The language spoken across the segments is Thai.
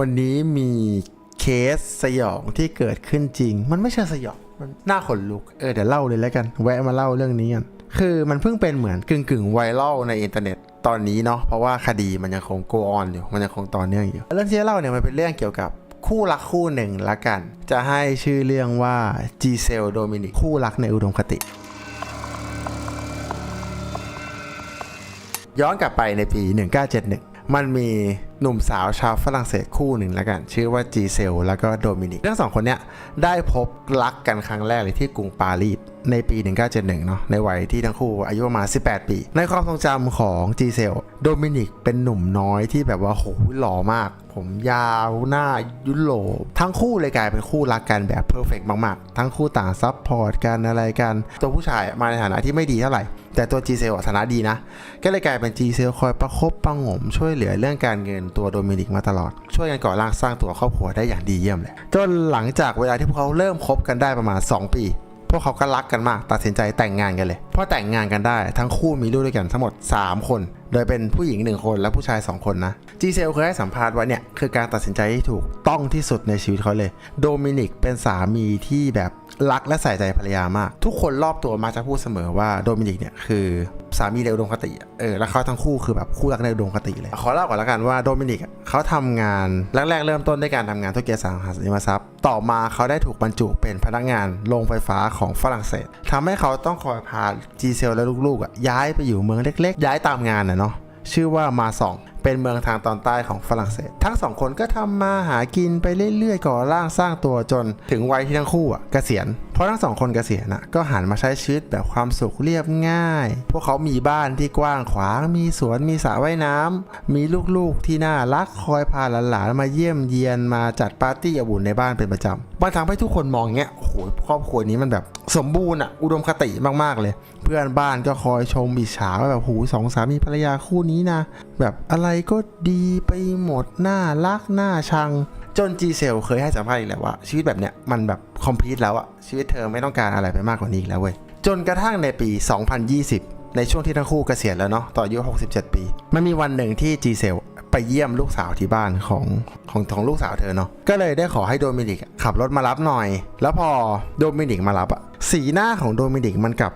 วันนี้มีเคสสยองที่เกิดขึ้นจริง มันไม่ใช่สยอง มันน่าขนลุก เออเดี๋ยวเล่าเลยแล้วกัน แวะมาเล่าเรื่องนี้กัน คือมันเพิ่งเป็นเหมือนกึ่งกึ่งๆไวรัลในอินเทอร์เน็ตตอนนี้เนาะ เพราะว่าคดีมันยังคง go on อยู่ มันยังคงต่อเนื่องอยู่ เรื่องที่จะเล่าเนี่ยมันเป็นเรื่องเกี่ยวกับคู่รักคู่หนึ่งละกัน จะให้ชื่อเรื่องว่าจีเซลโดมินิกคู่รักในอุดมคติ ย้อนกลับไปในปี 1971 มันมีหนุ่มสาวชาวฝรั่งเศสคู่หนึ่งแล้วกัน ชื่อว่าจีเซลแล้วก็โดมินิกทั้งสองคนเนี้ยได้พบรักกันครั้งแรกเลยที่กรุงปารีสในปี 1971 เนาะในวัยที่ทั้งคู่อายุประมาณ 18 ปี ในความทรงจำของจีเซลโดมินิกเป็นหนุ่มน้อยที่แบบว่าโหหล่อมาก ผมยาวหน้ายุโรปทั้งคู่เลยกลายเป็นคู่รักกันแบบเพอร์เฟกมาก ๆ ทั้งคู่ต่างซับพอร์ตกันอะไรกัน ตัวผู้ชายมาในฐานะที่ไม่ดีเท่าไหร่ แต่ตัวจีเซลฐานะดีนะ ก็เลยกลายเป็นจีเซลคอยประคบประงม ช่วยเหลือเรื่องการเงินตัวโดมินิกมาตลอด ช่วยกันก่อร่างสร้างตัวครอบครัวได้อย่างดีเยี่ยมเลย จนหลังจากเวลาที่พวกเขาเริ่มคบกันได้ประมาณ 2 ปี พวกเขาก็รักกันมาก ตัดสินใจแต่งงานกันเลยพอแต่งงานกันได้ทั้งคู่มีลูกด้วยกันทั้งหมด 3 คน โดยเป็นผู้หญิง 1 คนและผู้ชาย 2 คนนะจีเซลเคยให้สัมภาษณ์ว่าเนี่ยคือการตัดสินใจที่ถูกต้องที่สุดในชีวิตเขาเลย โดมินิกเป็นสามีที่แบบรักและใส่ใจภรรยามาก ทุกคนรอบตัวมาจะพูดเสมอว่าโดมินิกเนี่ยคือ สามีในอุดมคติเออแล้วเขาทั้งคู่คือแบบคู่รักในอุดมคติเลยขอเล่าก่อนละกันว่าโดมินิกเขาทำงานแรกๆเริ่มต้นด้วยการทำงานธุรกิจอสังหาริมทรัพย์ ต่อมาเขาได้ถูกบรรจุเป็นพนักงานโรงไฟฟ้าของฝรั่งเศสทำให้เขาต้องคอยพาจีเซลและลูกๆอะย้ายไปอยู่เมืองเล็ก ๆ ย้ายตามงานนะเนาะชื่อว่ามาซองเป็นเมืองทางตอนใต้ของฝรั่งเศส ทั้งสองคนก็ทำมาหากินไปเรื่อยๆก่อร่างสร้างตัวจนถึงวัยที่ทั้งคู่อะเกษียณ ราะทั้งสองคนเกษียณอะก็หันมาใช้ชีวิตแบบความสุขเรียบง่าย พวกเขามีบ้านที่กว้างขวาง มีสวน มีสระว่ายน้ำมีลูกๆที่น่ารักคอยพาหลานๆมาเยี่ยมเยียนมาจัดปาร์ตี้อบอุ่นในบ้านเป็นประจำมันทำให้ทุกคนมองเงี้ยโอ้โหครอบครัวนี้มันแบบสมบูรณ์อะอุดมคติมากๆเลย เพื่อนบ้านก็คอยชมอิจฉาว่าแบบหูสองสามีภรรยาคู่นี้นะ แบบอะไรก็ดีไปหมดน่ารักน่าชัง จนจีเซลเคยให้สัมภาษณ์อีกแล้วว่า ชีวิตแบบเนี้ยมันแบบคอมพลีทแล้วอะชีวิตเธอไม่ต้องการอะไรไปมากกว่านี้อีกแล้วเว้ยจนกระทั่งในปี 2020 ในช่วงที่ทั้งคู่เกษียณแล้วเนาะต่ออายุ 67 ปี มันมีวันหนึ่งที่จีเซลไปเยี่ยมลูกสาวที่บ้านของของของลูกสาวเธอเนาะก็เลยได้ขอให้โดมินิกขับรถมารับหน่อย แล้วพอโดมินิกมารับอะสีหน้าของโดมินิกมันกับ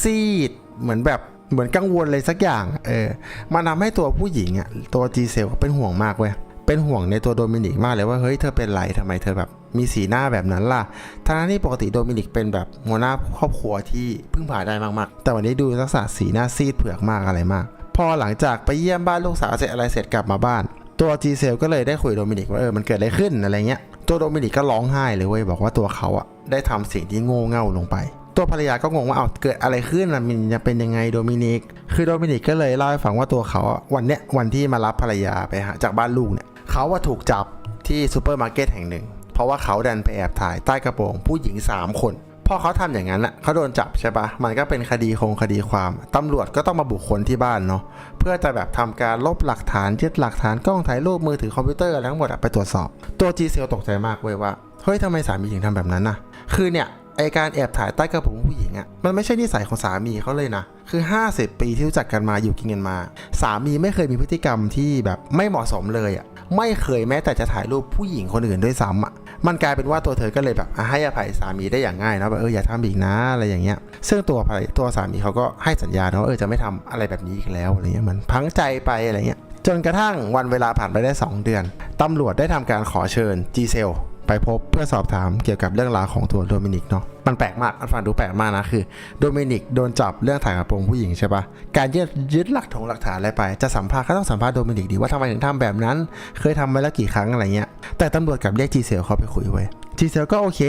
ซีดๆเหมือนแบบเหมือนกังวลเลยสักอย่าง เออมันทำให้ตัวผู้หญิงอะตัวจีเซลเป็นห่วงมากเว้ย เป็นห่วงในตัวโดมินิกมากเลยว่าเฮ้ยเธอเป็นไรทำไมเธอแบบมีสีหน้าแบบนั้นล่ะทั้งที่ปกติโดมินิกเป็นแบบหัวหน้าครอบครัวที่พึ่งพาได้มากๆ แต่วันนี้ดูลักษณะสีหน้าซีดเผือกมากอะไรมาก พอหลังจากไปเยี่ยมบ้านลูกสาวเสร็จอะไรเสร็จกลับมาบ้าน ตัวจีเซลก็เลยได้คุยกับโดมินิกว่าเออมันเกิดอะไรขึ้นอะไรเงี้ย ตัวโดมินิกก็ร้องไห้เลยเว้ยบอกว่าตัวเขาอะได้ทำสิ่งที่โง่เง่าลงไปตัวภรรยาก็งงว่าเอาเกิดอะไรขึ้นมันจะเป็นยังไงโดมินิก คือโดมินิกก็เลยเล่าให้ฟังว่าตัวเขาวันเนี้ยวันที่มารับภรรยาไปหาจากบ้านลูกเนี่ย เขาว่าถูกจับที่ซูเปอร์มาร์เก็ตแห่งหนึ่ง เพราะว่าเขาดันไปแอบถ่ายใต้กระโปรงผู้หญิง 3 คนพอเขาทำอย่างนั้นอะเขาโดนจับใช่ปะมันก็เป็นคดีคงคดีความตำรวจก็ต้องมาบุกคนที่บ้านเนาะ เพื่อจะแบบทำการลบหลักฐานยึดหลักฐานกล้องถ่ายรูปมือถือคอมพิวเตอร์อะทั้งหมดไปตรวจสอบ ตัวจีเซลตกใจมากเว้ยว่า เฮ้ยทำไมสามีถึงทำแบบนั้นนะคือเนี่ยไอการแอบถ่ายใต้กระโปรงผู้หญิงอะมันไม่ใช่นิสัยของสามีเขาเลยนะ คือ 50 ปีที่รู้จักกันมาอยู่กินกันมา สามีไม่เคยมีพฤติกรรมที่แบบไม่เหมาะสมเลยอะ ไม่เคยแม้แต่จะถ่ายรูปผู้หญิงคนอื่นด้วยซ้ำอะมันกลายเป็นว่าตัวเธอก็เลยแบบอะให้อภัยสามีได้อย่างง่ายนะแบบเอออย่าทำอีกนะอะไรอย่างเงี้ย ซึ่งตัวภรรยตัวสามีเขาก็ให้สัญญานะว่าเออจะไม่ทำอะไรแบบนี้อีกแล้วอะไรเงี้ยมันพังใจไปอะไรเงี้ยจนกระทั่งวันเวลาผ่านไปได้ 2 เดือนตำรวจได้ทำการขอเชิญจีเซล ไปพบเพื่อสอบถามเกี่ยวกับเรื่องราวของตัวโดมินิกเนาะมันแปลกมากมันฟังดูแปลกมากนะคือโดมินิกโดนจับเรื่องถ่ายกระโปรงผู้หญิงใช่ปะการยึดยึดหลักถงหลักฐานอะไรไป จะสัมภาษณ์ก็ต้องสัมภาษณ์โดมินิกดีว่าทำไมถึงทำแบบนั้น เคยทำมาแล้วกี่ครั้งอะไรเงี้ยแต่ตำรวจกับเรียกจีเซลเข้าไปคุยไว้จีเซลก็โอเค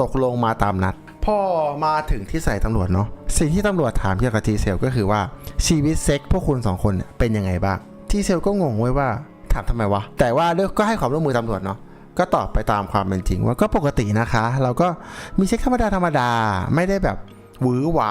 ตกลงมาตามนัดพอมาถึงที่ใส่ตำรวจเนาะสิ่งที่ตำรวจถามเกี่ยวกับจีเซลก็คือว่าชีวิตเซ็กพวกคุณสองคนเป็นยังไงบ้างจีเซลก็งงไว้ว่าถามทำไมวะแต่ว่าเรื่องก็ให้ความร่วมมือตำรวจเนาะ ก็ตอบไปตามความเป็นจริง ว่าก็ปกตินะคะ เราก็มีเซ็กธรรมดาธรรมดาไม่ได้แบบหวือหวา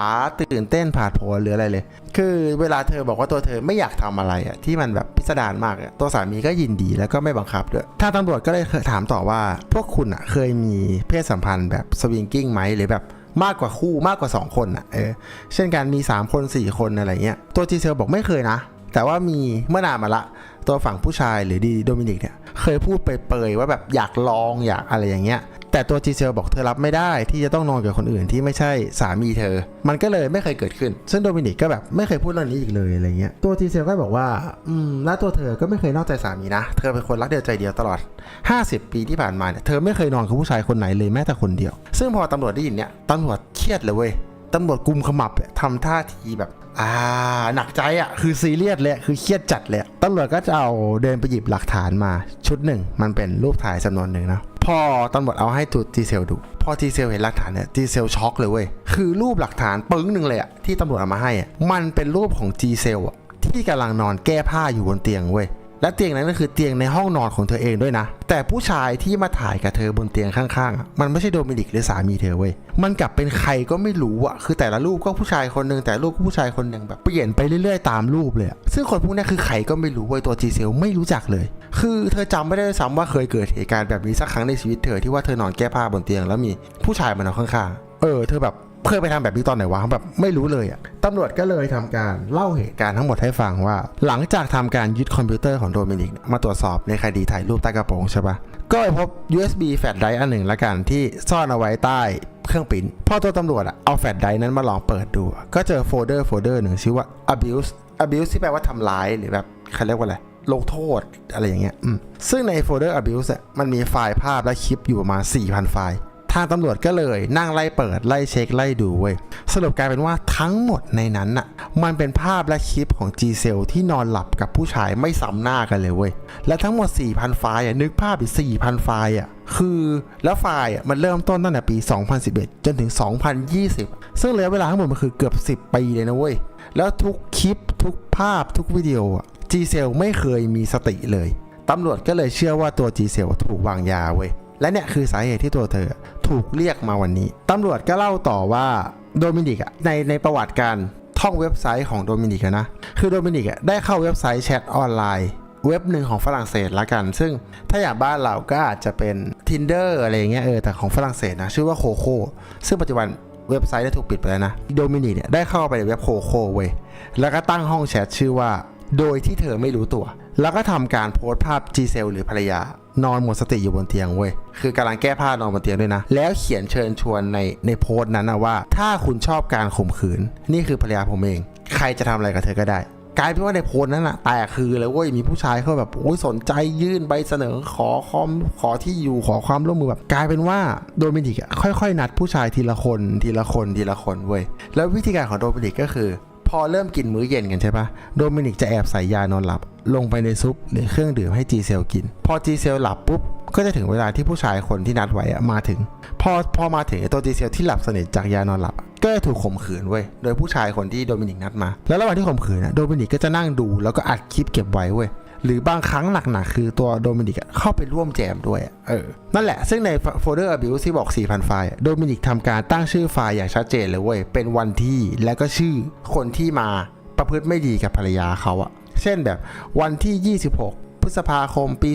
ตื่นเต้นผาดโผนหรืออะไรเลย คือเวลาเธอบอกว่าตัวเธอไม่อยากทำอะไรอะที่มันแบบพิสดารมากอะตัวสามีก็ยินดีแล้วก็ไม่บังคับด้วยทาตำรวจก็เลยถามต่อว่า พวกคุณอะเคยมีเพศสัมพันธ์แบบสวิงกิ้งไหมหรือแบบมากกว่าคู่มากกว่า 2 คนอะเออเช่นการมี 3 คน 4 คนอะไรเงี้ยตัวจีเซลบอกไม่เคยนะ แต่ว่ามีเมื่อนานมาละ ตัวฝั่งผู้ชายหรือดีโดมินิกเนี่ย เคยพูดเปยๆว่าแบบอยากลองอยากอะไรอย่างเงี้ย แต่ตัวจีเซลบอกเธอรับไม่ได้ที่จะต้องนอนกับคนอื่นที่ไม่ใช่สามีเธอ มันก็เลยไม่เคยเกิดขึ้น ซึ่งโดมินิกก็แบบไม่เคยพูดเรื่องนี้อีกเลยอะไรเงี้ย ตัวจีเซลก็บอกว่า อืม แล้วตัวเธอก็ไม่เคยนอกใจสามีนะ เธอเป็นคนรักเดียวใจเดียวตลอด 50 ปีที่ผ่านมาเนี่ย เธอไม่เคยนอนกับผู้ชายคนไหนเลยแม้แต่คนเดียว ซึ่งพอตำรวจได้ยินเนี่ยตำรวจเครียดเลยเว้ยตำรวจกุมขมับเนี่ยทำท่าทีแบบ อ่าหนักใจอะคือซีเรียสเลยคือเครียดจัดเลยตำรวจก็จะเอาเดินไปหยิบหลักฐานมาชุดหนึ่ง มันเป็นรูปถ่ายจำนวนหนึ่งนะพอตำรวจเอาให้ตูจีเซลดูพอจีเซลเห็นหลักฐานเนี่ยจีเซลช็อกเลยเว้ยคือรูปหลักฐานปึ้งหนึ่งเลยอะที่ตำรวจเอามาให้อะมันเป็นรูปของจีเซลอะที่กำลังนอนแก้ผ้าอยู่บนเตียงเว้ย และเตียงนั้นก็คือเตียงในห้องนอนของเธอเองด้วยนะ แต่ผู้ชายที่มาถ่ายกับเธอบนเตียงข้างๆ มันไม่ใช่โดมินิกหรือสามีเธอเว้ย มันกลับเป็นใครก็ไม่รู้อะคือแต่ละรูปก็ผู้ชายคนหนึ่งแต่รูปก็ผู้ชายคนหนึ่งแบบเปลี่ยนไปเรื่อยๆตามรูปเลย ซึ่งคนพวกนี้คือใครก็ไม่รู้เว้ยตัวจีเซลไม่รู้จักเลย คือเธอจำไม่ได้ซ้ำว่าเคยเกิดเหตุการณ์แบบนี้สักครั้งในชีวิตเธอที่ว่าเธอนอนแก้ผ้าบนเตียงแล้วมีผู้ชายมานอนข้างๆ เออ เธอแบบ เคยไปทำแบบนี้ตอนไหนวะแบบไม่รู้เลยอะตำรวจก็เลยทำการเล่าเหตุการณ์ทั้งหมดให้ฟังว่า หลังจากทำการยึดคอมพิวเตอร์ของโดมินิกเนี่ยมาตรวจสอบในคดีถ่ายรูปใต้กระโปรงใช่ปะก็ไปพบ USB แฟลชไดรฟ์อันหนึ่งละกันที่ซ่อนเอาไว้ใต้เครื่องปริ้นพอตัวตำรวจอะเอาแฟลชไดรฟ์นั้นมาลองเปิดดูอะก็เจอโฟลเดอร์โฟลเดอร์หนึ่งชื่อว่า abuse abuse ที่แปลว่าทำร้ายหรือแบบเขาเรียกว่าอะไรลงโทษอะไรอย่างเงี้ยอืมซึ่งในโฟลเดอร์ abuse อะมันมีไฟล์ภาพและคลิปอยู่ประมาณ4,000 ไฟล์ ทางตำรวจก็เลยนั่งไล่เปิดไล่เช็คไล่ดูเว้ยสรุปกลายเป็นว่าทั้งหมดในนั้นน่ะมันเป็นภาพและคลิปของ G c e l ที่นอนหลับกับผู้ชายไม่ซ้ำหน้ากันเลยเว้ยและทั้งหมด 4,000 ไฟล์อะนึกภาพดิ4,000 ไฟล์อะคือแล้วไฟล์อะมันเริ่มต้นตั้งแต่ปี 2011 จนถึง 2020 ซึ่งระยะเวลาทั้งหมดมันคือเกือบ 10 ปีเลยนะเว้ย แล้วทุกคลิปทุกภาพทุกวิดีโออะ G c e l ไม่เคยมีสติเลย ตำรวจก็เลยเชื่อว่าตัว G c e l ถูกวางยาเว้ย และเนี่ยคือสาเหตุที่ตัวเธอ ถูกเรียกมาวันนี้ ตำรวจก็เล่าต่อว่าโดมินิกในในประวัติการท่องเว็บไซต์ของโดมินิกนะ คือโดมินิกได้เข้าเว็บไซต์แชทออนไลน์เว็บหนึ่งของฝรั่งเศสละกัน ซึ่งถ้าอย่างบ้านเราก็อาจจะเป็น Tinder อะไรเงี้ยเออ แต่ของฝรั่งเศสนะ ชื่อว่าโคโค่ซึ่งปัจจุบันเว็บไซต์ได้ถูกปิดไปแล้วนะ โดมินิกเนี่ยได้เข้าไปในเว็บโคโค่เว้ย แล้วก็ตั้งห้องแชทชื่อว่า โดยที่เธอไม่รู้ตัว แล้วก็ทำการโพสต์ภาพจีเซลหรือภรรยานอนหมดสติอยู่บนเตียงเว้ย คือกำลังแก้ผ้านอนบนเตียงด้วยนะ แล้วเขียนเชิญชวนในในโพสต์นั้นนะว่า ถ้าคุณชอบการข่มขืน นี่คือภรรยาผมเอง ใครจะทำอะไรกับเธอก็ได้ กลายเป็นว่าในโพสต์นั้นอะแตกคือเลยเว้ยมีผู้ชายเขาแบบโอ้ยสนใจยื่นใบเสนอขอคอมขอที่อยู่ขอความร่วมมือแบบกลายเป็นว่าโดมินิกอะค่อยๆ นัดผู้ชายทีละคนทีละคนทีละคนเว้ย แล้ววิธีการของโดมินิกก็คือ พอเริ่มกินมื้อเย็นกันใช่ปะโดมินิกจะแอบใส่ยานอนหลับ ลงไปในซุปหรือเครื่องดื่มให้จีเซลกิน พอจีเซลหลับปุ๊บก็จะถึงเวลาที่ผู้ชายคนที่นัดไว้อมาถึง พอพอมาถึงตัวจีเซลที่หลับสนิทจากยานอนหลับ ก็จะถูกข่มขืนเว้ยโดยผู้ชายคนที่โดมินิกนัดมา แล้วระหว่างที่ข่มขืนนะโดมินิกก็จะนั่งดูแล้วก็อัดคลิปเก็บไว้เว้ย หรือบางครั้งหนักๆคือตัวโดมินิกเข้าไปร่วมแจมด้วยเออนั่นแหละ ซึ่งในโฟลเดอร์ abuse ที่บอก 4,000 ไฟล์โดมินิกทำการตั้งชื่อไฟล์อย่างชัดเจนเลยเว้ย เป็นวันที่และก็ชื่อคนที่มาประพฤติไม่ดีกับภรรยาเขาอะเช่นแบบวันที่ 26 พฤษภาคมปี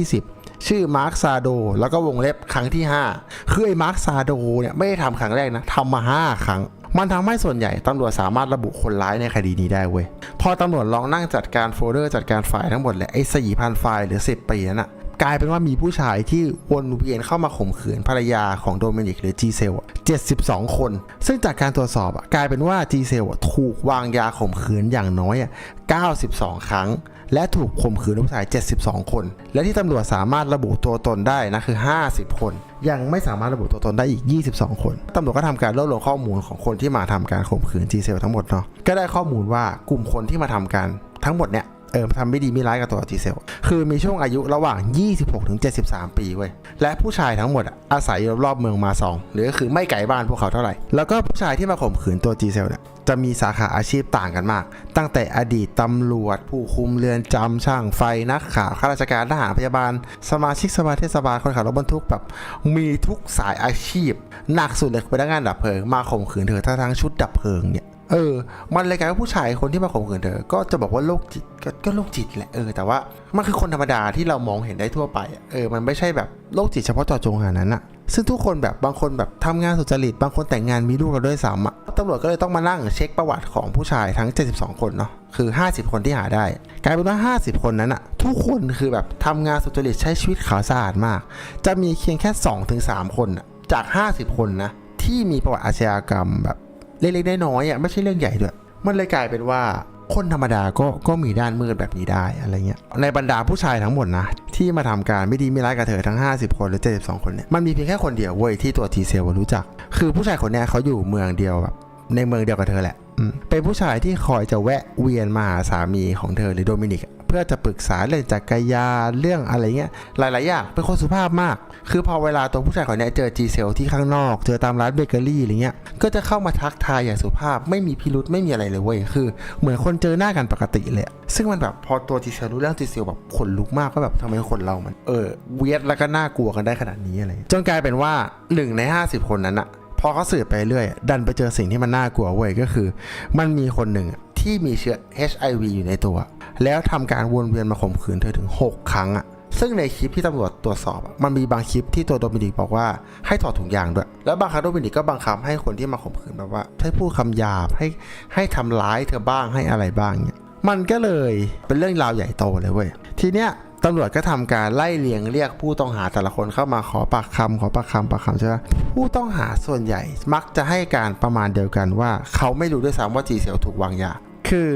2020 ชื่อมาร์คซาโด แล้วก็วงเล็บครั้งที่ 5 คือไอ้มาร์คซาโดเนี่ยไม่ได้ทำครั้งแรกนะทำมา 5 ครั้ง มันทำให้ส่วนใหญ่ตำรวจสามารถระบุคนร้ายในคดีนี้ได้เว้ย พอตำรวจลองนั่งจัดการโฟลเดอร์จัดการไฟล์ทั้งหมดเลยไอ้4,000ไฟล์หรือ 10 ปีนั้นอะกลายเป็นว่ามีผู้ชายที่วนเวียนเข้ามาข่มขืนภรรยาของโดมินิกหรือจีเซล72 คน ซึ่งจากการตรวจสอบกลายเป็นว่าจีเซลถูกวางยาข่มขืนอย่างน้อย 92 ครั้ง และถูกข่มขืนผู้ชาย 72 คน และที่ตำรวจสามารถระบุตัวตนได้นะคือ 50 คน ยังไม่สามารถระบุตัวตนได้อีก 22 คนตำรวจก็ทำการรวบรวมข้อมูลของคนที่มาทำการข่มขืนจีเซลทั้งหมดเนาะก็ได้ข้อมูลว่ากลุ่มคนที่มาทำการทั้งหมดเนี่ย เออทำไม่ดีไม่ร้ายกับตัวจีเซล คือมีช่วงอายุระหว่าง 26 ถึง 73 ปีเว้ย และผู้ชายทั้งหมดอะอาศัยอยู่รอบเมืองมาซอง หรือก็คือไม่ไกลบ้านพวกเขาเท่าไหร่ แล้วก็ผู้ชายที่มาข่มขืนตัวจีเซลเนี่ย จะมีสาขาอาชีพต่างกันมาก ตั้งแต่อดีตตำรวจ ผู้คุมเรือนจำช่างไฟ นักข่าวข้าราชการทหารพยาบาล สมาชิกสภาเทศบาลคนขับรถบรรทุกแบบ มีทุกสายอาชีพ หนักสุดเลยคือพนักงานดับเพลิงมาข่มขืนเธอทั้งชุดดับเพลิงเนี่ย เออ มันเลยกลายเป็นผู้ชายคนที่มาข่มขืนเธอ ก็จะบอกว่าโรคจิตก็ก็โรคจิตแหละ เออ แต่ว่ามันคือคนธรรมดาที่เรามองเห็นได้ทั่วไป เออ มันไม่ใช่แบบโรคจิตเฉพาะเจาะจงขนาดนั้นอะซึ่งทุกคนแบบบางคนแบบทำงานสุจริต บางคนแต่งงานมีลูกแล้วด้วยซ้ำอะตำรวจก็เลยต้องมานั่งเช็คประวัติของผู้ชายทั้ง 72 คนเนาะ คือ 50 คนที่หาได้ กลายเป็นว่า 50 คนนั้นอะทุกคนคือแบบทำงานสุจริตใช้ชีวิตขาวสะอาดมาก จะมีเพียงแค่ 2-3 คนอะจาก 50 คนนะที่มีประวัติอาชญากรรมแบบ เล็กๆน้อยๆอะไม่ใช่เรื่องใหญ่ด้วย มันเลยกลายเป็นว่าคนธรรมดาก็ก็มีด้านมืดแบบนี้ได้อะไรเงี้ย ในบรรดาผู้ชายทั้งหมดนะ ที่มาทำการไม่ดีไม่ร้ายกับเธอทั้ง 50 คนหรือ 72 คนเนี่ยมันมีเพียงแค่คนเดียวเว้ยที่ตัวทีเซลรู้จัก คือผู้ชายคนนี้เขาอยู่เมืองเดียวแบบในเมืองเดียวกับเธอแหละเป็นผู้ชายที่คอยจะแวะเวียนมาหาสามีของเธอหรือโดมินิก เพื่อจะปรึกษาเรื่องจักรยานเรื่องอะไรเงี้ยหลาย ๆ อย่างเป็นคนสุภาพมาก คือพอเวลาตัวผู้ชายคนนี้เจอจีเซลที่ข้างนอก เจอตามร้านเบเกอรี่อะไรเงี้ยก็จะเข้ามาทักทายอย่างสุภาพไม่มีพิรุษไม่มีอะไรเลยเว้ยคือ เหมือนคนเจอหน้ากันปกติเลย ซึ่งมันแบบพอตัวจีเซลรู้เรื่องจีเซลแบบขนลุกมากก็แบบทำไมคนเรามัน เออเวียดแล้วก็น่ากลัวกันได้ขนาดนี้อะไรจนกลายเป็นว่าหนึ่งใน 50 คนนั้นอะพอเขาสืบไปเรื่อยดันไปเจอสิ่งที่มันน่ากลัวเว้ยก็คือ มันมีคนหนึ่ง ที่มีเชื้อ HIV อยู่ในตัว แล้วทำการวนเวียนมาข่มขืนเธอถึง 6 ครั้งอะซึ่งในคลิปที่ตำรวจตรวจสอบ มันมีบางคลิปที่ตัวโดมินิกบอกว่าให้ถอดถุงยางด้วย แล้วบางครั้งโดมินิกก็บังคับให้คนที่มาข่มขืนแบบว่า ให้พูดคำหยาบให้ให้ทำร้ายเธอบ้างให้อะไรบ้างเนี่ยมันก็เลยเป็นเรื่องราวใหญ่โตเลยเว้ยทีเนี้ยตำรวจก็ทำการไล่เลียงเรียกผู้ต้องหาแต่ละคนเข้ามาขอปากคำขอปากคำปากคำใช่ไหมผู้ต้องหาส่วนใหญ่มักจะให้การประมาณเดียวกันว่า เขาไม่รู้ด้วยซ้ำว่าจีเซลถูกวางยา คือ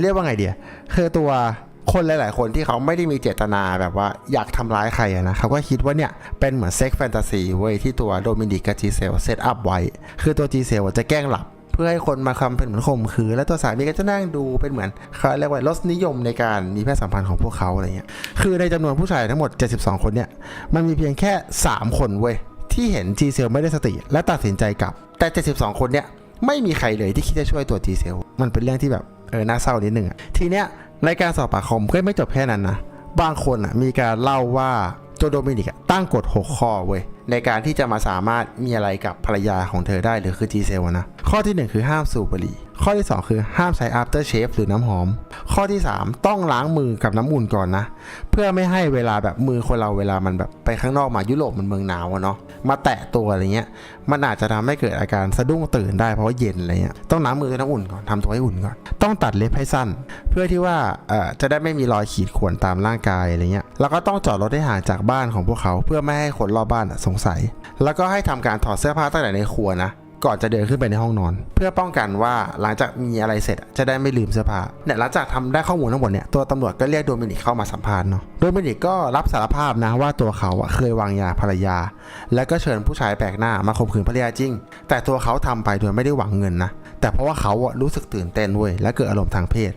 เรียกว่าไงเดียคือตัวคนหลาย ๆ คนที่เขาไม่ได้มีเจตนาแบบว่าอยากทำร้ายใครนะเขาก็คิดว่าเนี่ย เป็นเหมือนเซ็กแฟนตาซีเว้ยที่ตัวโดมินิกกับจีเซลเซตอัพไว้ คือตัวจีเซลจะแกล้งหลับ เพื่อให้คนมาคำเป็นเหมือนข่มขืนแล้วตัวสามีก็จะนั่งดูเป็นเหมือนเขาเรียกว่ารสนิยมในการมีเพศสัมพันธ์ของพวกเขาอะไรเงี้ยคือในจำนวนผู้ชายทั้งหมด 72 คนเนี่ยมันมีเพียงแค่ 3 คนเว้ยที่เห็นจีเซลไม่ได้สติ และตัดสินใจกลับแต่ 72 คนเนี่ย ไม่มีใครเลยที่คิดจะช่วยตัวจีเซลมันเป็นเรื่องที่แบบเออน่าเศร้านิดนึงอะทีเนี้ยในการสอบปากคำก็ไม่จบแค่นั้นนะบางคนอะมีการเล่าว่าตัวโดมินิกอะตั้งกฎ6ข้อเว้ยในการที่จะมาสามารถมีอะไรกับภรรยาของเธอได้หรือคือจีเซลนะข้อที่ 1 คือห้ามสูบบุหรี่ ข้อที่ 2 คือห้ามใช้ after shave หรือน้ำหอม ข้อที่ 3 ต้องล้างมือกับน้ำอุ่นก่อนนะ เพื่อไม่ให้เวลาแบบมือคนเราเวลามันแบบไปข้างนอกมายุโรปมันเมืองหนาวเนาะมาแตะตัวอะไรเงี้ย มันอาจจะทำให้เกิดอาการสะดุ้งตื่นได้เพราะว่าเย็นอะไรเงี้ยต้องล้างมือด้วยน้ำอุ่นก่อนทำตัวให้อุ่นก่อน ต้องตัดเล็บให้สั้น เพื่อที่ว่าเอ่อจะได้ไม่มีรอยขีดข่วนตามร่างกายอะไรเงี้ยแล้วก็ต้องจอดรถให้ห่างจากบ้านของพวกเขา เพื่อไม่ให้คนรอบบ้านสงสัย แล้วก็ให้ทำการถอดเสื้อผ้าตั้งแต่ในครัวนะ ก่อนจะเดินขึ้นไปในห้องนอน เพื่อป้องกันว่าหลังจากมีอะไรเสร็จจะได้ไม่ลืมเสื้อผ้าเนี่ยหลังจากทำได้ข้อมูลทั้งหมดเนี่ยตัวตำรวจก็เรียกโดมินิกเข้ามาสัมภาษณ์เนาะโดมินิกก็รับสารภาพนะว่าตัวเขาเคยวางยาภรรยา แล้วก็เชิญผู้ชายแปลกหน้ามาข่มขืนภรรยาจริง แต่ตัวเขาทำไปโดยไม่ได้หวังเงินนะแต่เพราะว่าเขาอะรู้สึกตื่นเต้นเว้ยและเกิดอารมณ์ทางเพศ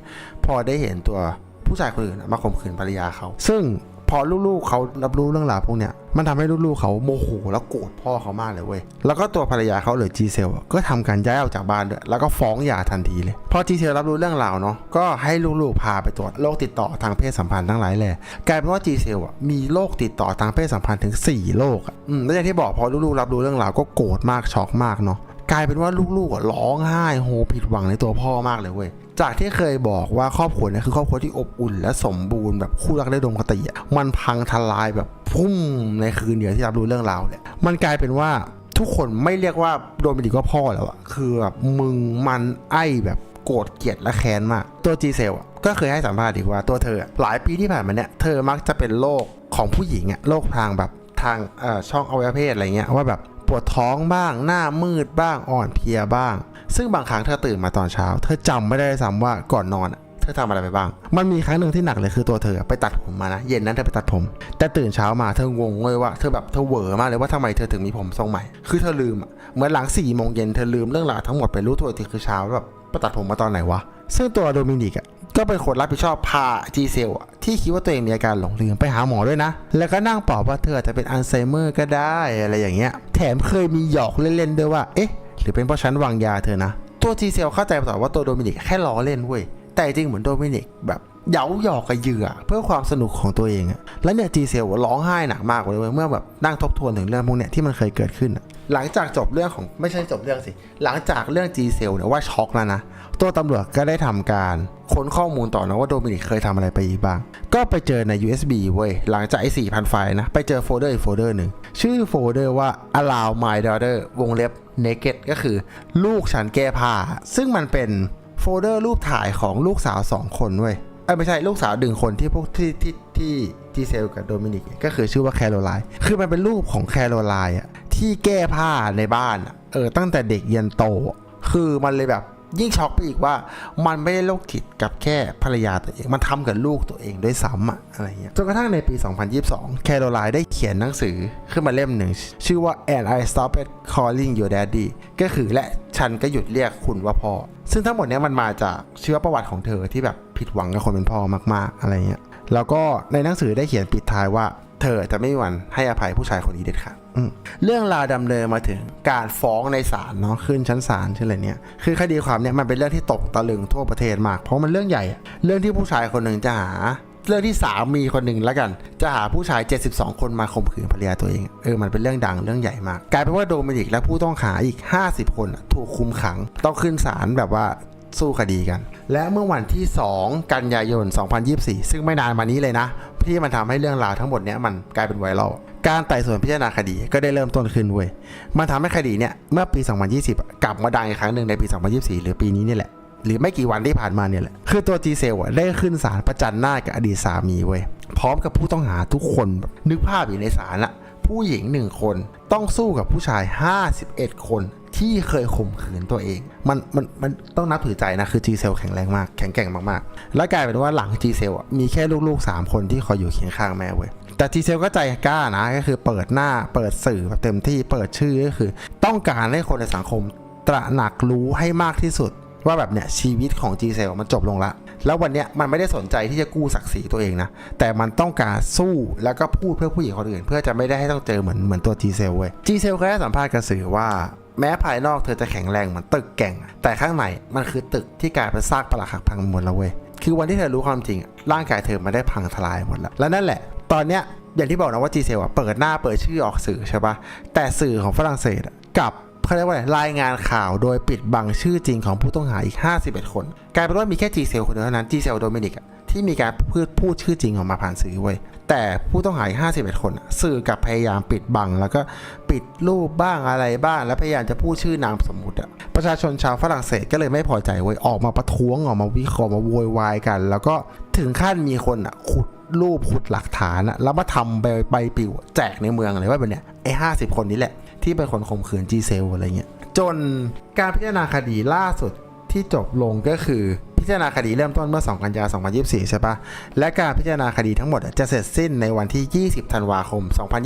พอได้เห็นตัวผู้ชายคนอื่นมาข่มขืนภรรยาเขา ซึ่ง พอลูกๆเขารับรู้เรื่องราวพวกเนี้ยมันทำให้ลูกๆเขาโมโหแล้วโกรธพ่อเขามากเลยเว้ย แล้วก็ตัวภรรยาเขาหรือจีเซลก็ทำการย้ายออกจากบ้านด้วย แล้วก็ฟ้องหย่าทันทีเลย พอจีเซลรับรู้เรื่องราวเนาะ ก็ให้ลูกๆพาไปตรวจโรคติดต่อทางเพศสัมพันธ์ทั้งหลายแหละกลายเป็นว่าจีเซลอะมีโรคติดต่อทางเพศสัมพันธ์ถึง 4 โรคอะ อืม แล้วอย่างที่บอกพอลูกๆรับรู้เรื่องราวก็โกรธมากช็อกมากเนาะ กลายเป็นว่าลูกๆร้องไห้โฮผิดหวังในตัวพ่อมากเลยเว้ยจากที่เคยบอกว่าครอบครัวเนี่ยคือครอบครัวที่อบอุ่น และสมบูรณ์แบบคู่รักได้ดมกติอะมันพังทลายแบบพุ่มในคืนเดียวที่รับรู้เรื่องราวเนี่ยมันกลายเป็นว่าทุกคนไม่เรียกว่าโดมินิกว่าพ่อแล้วอะคือแบบมึงมันไอ้แบบโกรธเกลียดและแค้นมาก ตัวจีเซลอะก็เคยให้สัมภาษณ์อีกว่าตัวเธอ หลายปีที่ผ่านมาเนี่ยเธอมักจะเป็นโรคของผู้หญิงอะโรคทางแบบทางช่องอวัยวะเพศอะไรเงี้ยว่าแบบ ปวดท้องบ้าง หน้ามืดบ้างอ่อนเพลียบ้าง ซึ่งบางครั้งเธอตื่นมาตอนเช้า เธอจำไม่ได้ซ้ำว่าก่อนนอนเธอทำอะไรไปบ้าง มันมีครั้งหนึ่งที่หนักเลยคือตัวเธอไปตัดผมมานะ เย็นนั้นเธอไปตัดผม แต่ตื่นเช้ามาเธองงเลยว่าเธอแบบเธอเหวอมากเลยว่าทำไมเธอถึงมีผมทรงใหม่ คือเธอลืมเหมือนหลังสี่โมงเย็นเธอลืมเรื่องราวทั้งหมดไปรู้ตัวทีคือเช้าแบบ ไปตัดผมมาตอนไหนวะ ซึ่งตัวโดมินิกอะก็เป็นคนรับผิดชอบพาจีเซลอะที่คิดว่าตัวเองมีอาการหลงลืมไปหาหมอด้วยนะ แล้วก็นั่งปลอบว่าเธออาจจะเป็นอัลไซเมอร์ก็ได้อะไรอย่างเงี้ย แถมเคยมีหยอกเล่นๆด้วยว่า เอ๊ะ หรือเป็นเพราะฉันวางยาเธอนะ ตัวจีเซลเข้าใจต่อว่าตัวโดมินิกแค่ล้อเล่นเว้ย แต่จริงเหมือนโดมินิกแบบ เย้าหยอกกับเหยื่อเพื่อความสนุกของตัวเองแล้วเนี่ยจีเซลร้องไห้หนักมากเลยเว้ยเมื่อแบบนั่งทบทวนถึงเรื่องพวกเนี้ยที่มันเคยเกิดขึ้น หลังจากจบเรื่องของไม่ใช่จบเรื่องสิ หลังจากเรื่องจีเซลเนี่ยว่าช็อกแล้วนะ ตัวตำรวจก็ได้ทำการค้นข้อมูลต่อนะว่าโดมินิกเคยทำอะไรไปอีกบ้าง ก็ไปเจอใน USB เว้ย หลังจากไอ้4,000 ไฟล์นะ ไปเจอโฟลเดอร์อีกโฟลเดอร์หนึ่ง ชื่อโฟลเดอร์ว่า allow my daughter วงเล็บ naked ก็คือลูกฉันแก้ผ้าซึ่งมันเป็นโฟลเดอร์รูปถ่ายของลูกสาว 2 คนเว้ย อ้ไม่ใช่ลูกสาวดึงคนที่พวกที่ที่ที่จีเซลกับโดมินิกก็คือชื่อว่าแคโรไลน์คือมันเป็นรูปของแคโรไลน์อะที่แก้ผ้าในบ้านอะเออตั้งแต่เด็กยันโต คือมันเลยแบบยิ่งช็อกไปอีกว่ามันไม่ได้โรคจิตกับแค่ภรรยาตัวเอง มันทำกับลูกตัวเองด้วยซ้ำอะอะไรเงี้ยจนกระทั่งในปี 2022 แคโรไลน์ได้เขียนหนังสือขึ้นมาเล่มหนึ่ง ชื่อว่า and I stopped calling your daddy ก็คือและฉันก็หยุดเรียกคุณว่าพ่อ ซึ่งทั้งหมดนี้มันมาจากเชีวประวัติของเธอที่แบบ ผิดหวังกับคนเป็นพ่อมากๆอะไรเงี้ยแล้วก็ในหนังสือได้เขียนปิดท้ายว่า เธอจะไม่มีวันให้อภัยผู้ชายคนนี้เด็ดขาดเรื่องราวดำเนินมาถึงการฟ้องในศาลเนาะขึ้นชั้นศาลชื่ออะไรเนี่ยคือคดีความเนี่ยมันเป็นเรื่องที่ตกตะลึงทั่วประเทศมาก เพราะมันเรื่องใหญ่อะเรื่องที่ผู้ชายคนหนึ่งจะหาเรื่องที่สามีคนหนึ่งแล้วกัน จะหาผู้ชาย 72 คนมาข่มขืนภรรยาตัวเอง เออ มันเป็นเรื่องดังเรื่องใหญ่มาก กลายเป็นว่าโดมินิกและผู้ต้องหาอีก 50 คนถูกคุมขัง ต้องขึ้นศาลแบบว่า สู้คดีกัน และเมื่อวันที่ 2 กันยายน 2024 ซึ่งไม่นานมานี้เลยนะ ที่มันทำให้เรื่องราวทั้งหมดเนี้ยมันกลายเป็นไวรัลการไต่สวนพิจารณาคดีก็ได้เริ่มต้นขึ้นเว้ยมันทำให้คดีเนี่ยเมื่อปี 2020 กลับมาดังอีกครั้งหนึ่งในปี 2024 หรือปีนี้นี่แหละหรือไม่กี่วันที่ผ่านมาเนี่ยแหละ คือตัวจีเซลอะได้ขึ้นศาลประจันหน้ากับอดีตสามีเว้ย พร้อมกับผู้ต้องหาทุกคน นึกภาพอยู่ในศาลอะผู้หญิงหนึ่งคนต้องสู้กับผู้ชาย 51 คน ที่เคยข่มขืนตัวเอง มันมันมันต้องนับถือใจนะ คือจีเซลแข็งแรงมาก แข็งแกร่งมากๆ แล้วกลายเป็นว่าหลังจีเซลมีแค่ลูกๆ 3 คนที่คอยอยู่เคียงข้างแม่เว้ยแต่จีเซลก็ใจกล้านะ ก็คือเปิดหน้าเปิดสื่อแบบเต็มที่เปิดชื่อก็คือ ต้องการให้คนในสังคมตระหนักรู้ให้มากที่สุด ว่าแบบเนี้ยชีวิตของจีเซลมันจบลงละแล้ววันเนี้ยมันไม่ได้สนใจที่จะกู้ศักดิ์ศรีตัวเองนะ แต่มันต้องการสู้แล้วก็พูดเพื่อผู้หญิงคนอื่น เพื่อจะไม่ได้ให้ต้องเจอเหมือนเหมือนตัวจีเซลเว้ยจีเซลเคยให้สัมภาษณ์กับสื่อว่า แม้ภายนอกเธอจะแข็งแรงเหมือนตึกแก่ง แต่ข้างในมันคือตึกที่กลายเป็นซากปรักหักพังหมดแล้วเว้ยคือวันที่เธอรู้ความจริง ร่างกายเธอมันได้พังทลายหมดแล้ว และนั่นแหละ ตอนเนี้ยอย่างที่บอกนะว่าจีเซลอะเปิดหน้าเปิดชื่อออกสื่อใช่ปะแต่สื่อของฝรั่งเศสกลับเขาเรียกว่าอะไรรายงานข่าวโดยปิดบังชื่อจริงของผู้ต้องหาอีก 51 คน กลายเป็นว่ามีแค่จีเซลคนเดียวเท่านั้นจีเซลโดมินิกอะ ที่มีการพูดพูดชื่อจริงออกมาผ่านสื่อเว้ยแต่ผู้ต้องหาอีก51 คนสื่อกับพยายามปิดบัง แล้วก็ปิดรูปบ้างอะไรบ้าง แล้วพยายามจะพูดชื่อนามสมมุติอะประชาชนชาวฝรั่งเศสก็เลยไม่พอใจเว้ยออกมาประท้วงออกมาวิเคราะห์มาโวยวายกัน แล้วก็ถึงขั้นมีคนอะขุดรูปขุดหลักฐานอะแล้วมาทำใบใบปลิวแจกในเมืองเลยว่าแบบเนี้ยไอ้ห้าสิบคนนี้แหละ ที่เป็นคนข่มขืนจีเซลอะไรเงี้ยจนการพิจารณาคดีล่าสุด ที่จบลงก็คือพิจารณาคดีเริ่มต้นเมื่อ 2 กันยายน 2024 ใช่ปะและการพิจารณาคดีทั้งหมดจะเสร็จสิ้นในวันที่ 20 ธันวาคม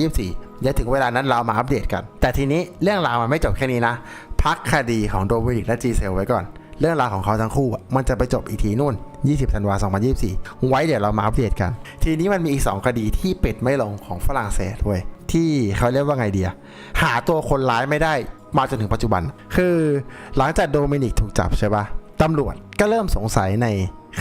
2024เดี๋ยถึงเวลานั้นเรามาอัปเดตกัน แต่ทีนี้เรื่องราวมันไม่จบแค่นี้นะ พักคดีของโดมินิกและจีเซลไว้ก่อน เรื่องราวของเขาทั้งคู่มันจะไปจบอีกทีนู่น 20 ธันวาคม 2024 ไว้เดี๋ยวเรามาอัปเดตกัน ทีนี้มันมีอีก 2 คดีที่ปิดไม่ลงของฝรั่งเศสเว้ยที่เขาเรียกว่าไงเดียหาตัวคนร้ายไม่ได้ มาจนถึงปัจจุบัน คือหลังจากโดมินิกถูกจับใช่ปะตำรวจก็เริ่มสงสัยใน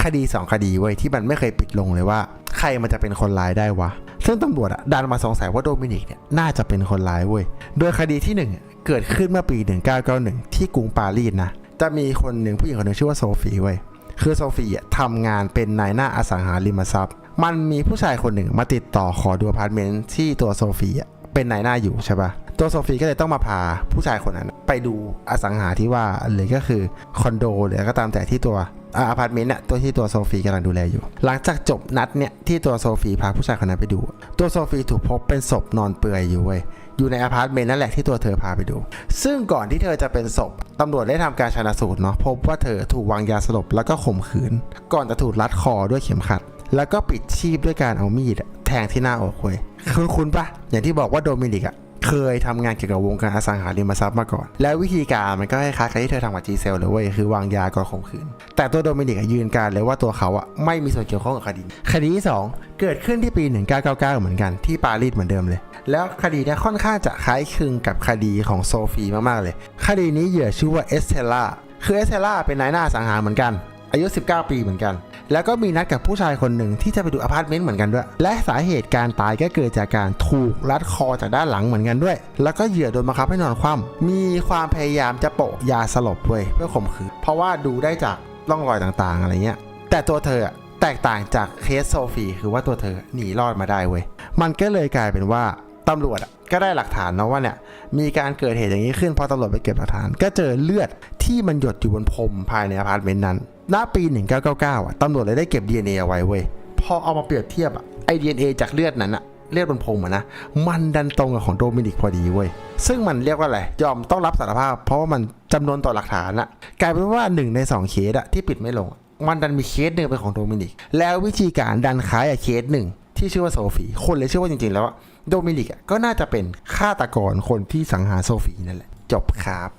คดี 2 คดีเว้ที่มันไม่เคยปิดลงเลยว่า ใครมันจะเป็นคนร้ายได้วะ ซึ่งตำรวจอะดันมาสงสัยว่าโดมินิกเนี่ยน่าจะเป็นคนร้ายเว้ย โดยคดีที่หนึ่งเกิดขึ้นเมื่อปี 1991 ที่กรุงปารีสนะ จะมีคนหนึ่งผู้หญิงคนหนึ่งชื่อว่าโซฟีเว้ย คือโซฟีอะทำงานเป็นนายหน้าอสังหาริมทรัพย์ มันมีผู้ชายคนหนึ่งมาติดต่อขอดูอพาร์ตเมนต์ที่ตัวโซฟีอะเป็นนายหน้าอยู่ใช่ปะ ตัวโซฟีก็เลยต้องมาพาผู้ชายคนนั้น ไปดูอสังหาที่ว่าเลยก็คือคอนโดหรือก็ตามแต่ที่ตัวอาพาร์ตเมนต์น่ะตัวที่ตัวโซฟีกำลังดูแลอยู่ หลังจากจบนัดเนี่ยที่ตัวโซฟีพาผู้ชายคนนั้นไปดู ตัวโซฟีถูกพบเป็นศพนอนเปลือยอยู่เว้ยอยู่ในอพาร์ตเมนต์นั่นแหละที่ตัวเธอพาไปดู ซึ่งก่อนที่เธอจะเป็นศพตำรวจได้ทำการชนะสูตรเนาะพบว่าเธอถูกวางยาสลบแล้วก็ข่มขืน ก่อนจะถูกรัดคอด้วยเข็มขัด แล้วก็ปิดชีพด้วยการเอามีดแทงที่หน้าอกเว้ยคุณคุณปะอย่างที่บอกว่าโดมินิกอะ เคยทำงานเกี่ยวกับวงการอสังหาริมทรัพย์มาก่อน แล้ววิธีการมันก็คล้ายๆกับที่เธอทำกับจีเซลเลยเว้ยคือวางยาก่อนข่มขืน แต่ตัวโดมินิกยืนการเลยว่าตัวเขาอะไม่มีส่วนเกี่ยวข้องกับคดี คดีที่สองเกิดขึ้นที่ปี 1999 เหมือนกันที่ปารีสเหมือนเดิมเลย แล้วคดีนี้ค่อนข้างจะคล้ายคลึงกับคดีของโซฟีมากๆเลย คดีนี้เหยื่อชื่อว่าเอสเทล่าคือเอสเทล่าเป็นนายหน้าอสังหาเหมือนกัน อายุ 19 ปีเหมือนกัน แล้วก็มีนัดกับผู้ชายคนหนึ่งที่จะไปดูอพาร์ตเมนต์เหมือนกันด้วย และสาเหตุการตายก็เกิดจากการถูกรัดคอจากด้านหลังเหมือนกันด้วย แล้วก็เหยื่อโดนบังคับให้นอนคว่ำมีความพยายามจะโปะยาสลบเว้ยเพื่อข่มขืนเพราะว่าดูได้จากร่องรอยต่างๆ อะไรเงี้ย แต่ตัวเธอแตกต่างจากเคสโซฟีคือว่าตัวเธอหนีรอดมาได้เว้ยมันก็เลยกลายเป็นว่าตำรวจก็ได้หลักฐานเนาะว่าเนี่ยมีการเกิดเหตุอย่างนี้ขึ้นพอตำรวจไปเก็บหลักฐาน ก็เจอเลือดที่มันหยดอยู่บนพรมภายในอพาร์ตเมนต์นั้น ณปี 1999อะตำรวจเลยได้เก็บ DNA เอาไว้เว้ย พอเอามาเปรียบเทียบอะไอ DNA จากเลือดนั้นอะเลือดบนพรมอะนะ มันดันตรงกับของโดมินิกพอดีเว้ย ซึ่งมันเรียกว่าอะไร ยอมต้องรับสารภาพ เพราะว่ามันจำนวนต่อหลักฐานอะกลายเป็นว่าหนึ่งในสองเคสอะที่ปิดไม่ลง มันดันมีเคสหนึ่งเป็นของโดมินิก แล้ววิธีการดันคล้ายกับเคสหนึ่งที่ชื่อว่าโซฟี คนเลยเชื่อว่าจริงๆ แล้วอะโดมินิกอะก็น่าจะเป็นฆาตกรคนที่สังหารโซฟีนั่นแหละ จบครับ